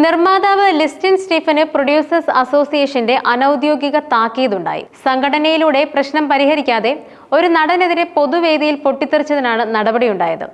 നിർമ്മാതാവ് Listin Stephen producers അസോസിയേഷന്റെ അനൌദ്യോഗിക താക്കീതുണ്ടായി. സംഘടനയിലൂടെ പ്രശ്നം പരിഹരിക്കാതെ ഒരു നടനെതിരെ പൊതുവേദിയിൽ പൊട്ടിത്തെറിച്ചതിനാണ് നടപടിയുണ്ടായത്.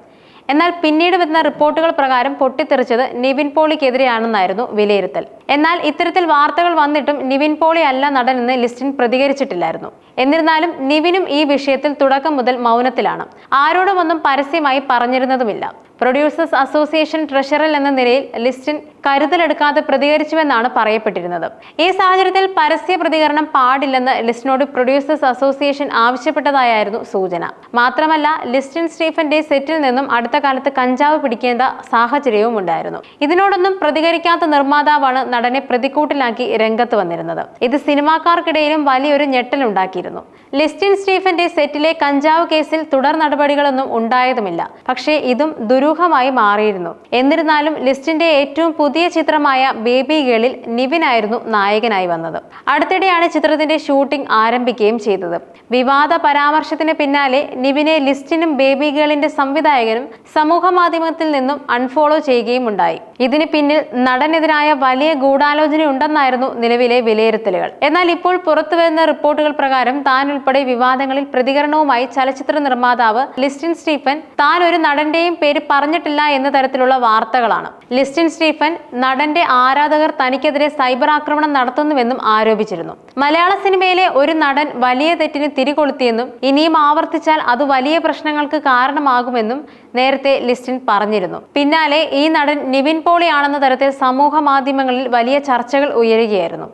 എന്നാൽ പിന്നീട് വരുന്ന റിപ്പോർട്ടുകൾ പ്രകാരം പൊട്ടിത്തെറിച്ചത് നിവിൻ പോളിക്കെതിരെയാണെന്നായിരുന്നു വിലയിരുത്തൽ. എന്നാൽ ഇത്തരത്തിൽ വാർത്തകൾ വന്നിട്ടും നിവിൻ പോളി അല്ല നടനെന്ന് ലിസ്റ്റിൻ പ്രതികരിച്ചിട്ടില്ലായിരുന്നു. എന്നിരുന്നാലും നിവിനും ഈ വിഷയത്തിൽ തുടക്കം മുതൽ മൗനത്തിലാണ്. ആരോടുമൊന്നും പരസ്യമായി പറഞ്ഞിരുന്നതുമില്ല. പ്രൊഡ്യൂസേഴ്സ് അസോസിയേഷൻ ട്രഷറൽ എന്ന നിലയിൽ ലിസ്റ്റിൻ കരുതലെടുക്കാതെ പ്രതികരിച്ചുവെന്നാണ് പറയപ്പെട്ടിരുന്നത്. ഈ സാഹചര്യത്തിൽ പരസ്യ പ്രതികരണം പാടില്ലെന്ന് ലിസ്റ്റിനോട് പ്രൊഡ്യൂസേഴ്സ് അസോസിയേഷൻ ആവശ്യപ്പെട്ടതായിരുന്നു സൂചന. മാത്രമല്ല ലിസ്റ്റിൻ സ്റ്റീഫന്റെ സെറ്റിൽ നിന്നും അടുത്ത കാലത്ത് കഞ്ചാവ് പിടിക്കേണ്ട സാഹചര്യവും ഉണ്ടായിരുന്നു. ഇതിനോടൊന്നും പ്രതികരിക്കാത്ത നിർമ്മാതാവാണ് നടനെ പ്രതിക്കൂട്ടിലാക്കി രംഗത്ത് വന്നിരുന്നത്. ഇത് സിനിമാക്കാർക്കിടയിലും വലിയൊരു ഞെട്ടലുണ്ടാക്കിയിരുന്നു ലിസ്റ്റിൻ സ്റ്റീഫന്റെ സെറ്റിലെ കഞ്ചാവ് കേസിൽ തുടർ നടപടികളൊന്നും ഉണ്ടായതുമില്ല. പക്ഷേ ഇതും ദുരൂഹമായി മാറിയിരുന്നു. എന്നിരുന്നാലും ലിസ്റ്റിന്റെ ഏറ്റവും പുതിയ ചിത്രമായ ബേബി ഗേളിൽ നിവിനായിരുന്നു നായകനായി വന്നത്. അടുത്തിടെയാണ് ചിത്രത്തിന്റെ ഷൂട്ടിംഗ് ആരംഭിക്കുകയും ചെയ്തത്. വിവാദ പരാമർശത്തിന് പിന്നാലെ നിവിനെ ലിസ്റ്റിനും ബേബി ഗേളിന്റെ സംവിധായകനും സമൂഹ മാധ്യമത്തിൽ നിന്നും അൺഫോളോ ചെയ്യുകയും ഉണ്ടായി. ഇതിന് പിന്നിൽ നടനെതിരായ വലിയ ഗൂഢാലോചന ഉണ്ടെന്നായിരുന്നു നിലവിലെ വിലയിരുത്തലുകൾ. എന്നാൽ ഇപ്പോൾ പുറത്തുവരുന്ന റിപ്പോർട്ടുകൾ പ്രകാരം താൻ ഉൾപ്പെടെ വിവാദങ്ങളിൽ പ്രതികരണവുമായി ചലച്ചിത്ര നിർമ്മാതാവ് ലിസ്റ്റിൻ സ്റ്റീഫൻ താൻ ഒരു നടന്റെയും പേര് പറഞ്ഞിട്ടില്ല എന്ന തരത്തിലുള്ള വാർത്തകളാണ്. ലിസ്റ്റിൻ സ്റ്റീഫൻ നടന്റെ ആരാധകർ തനിക്കെതിരെ സൈബർ ആക്രമണം നടത്തുന്നുവെന്നും ആരോപിച്ചിരുന്നു. മലയാള സിനിമയിലെ ഒരു നടൻ വലിയ തെറ്റിന് തിരികൊളുത്തിയെന്നും ഇനിയും ആവർത്തിച്ചാൽ അത് വലിയ പ്രശ്നങ്ങൾക്ക് കാരണമാകുമെന്നും നേരത്തെ ലിസ്റ്റിൻ പറഞ്ഞിരുന്നു. പിന്നാലെ ഈ നടൻ നിവിൻ പോളിയാണെന്ന തരത്തിൽ സമൂഹ മാധ്യമങ്ങളിൽ വലിയ ചർച്ചകൾ ഉയരുകയായിരുന്നു.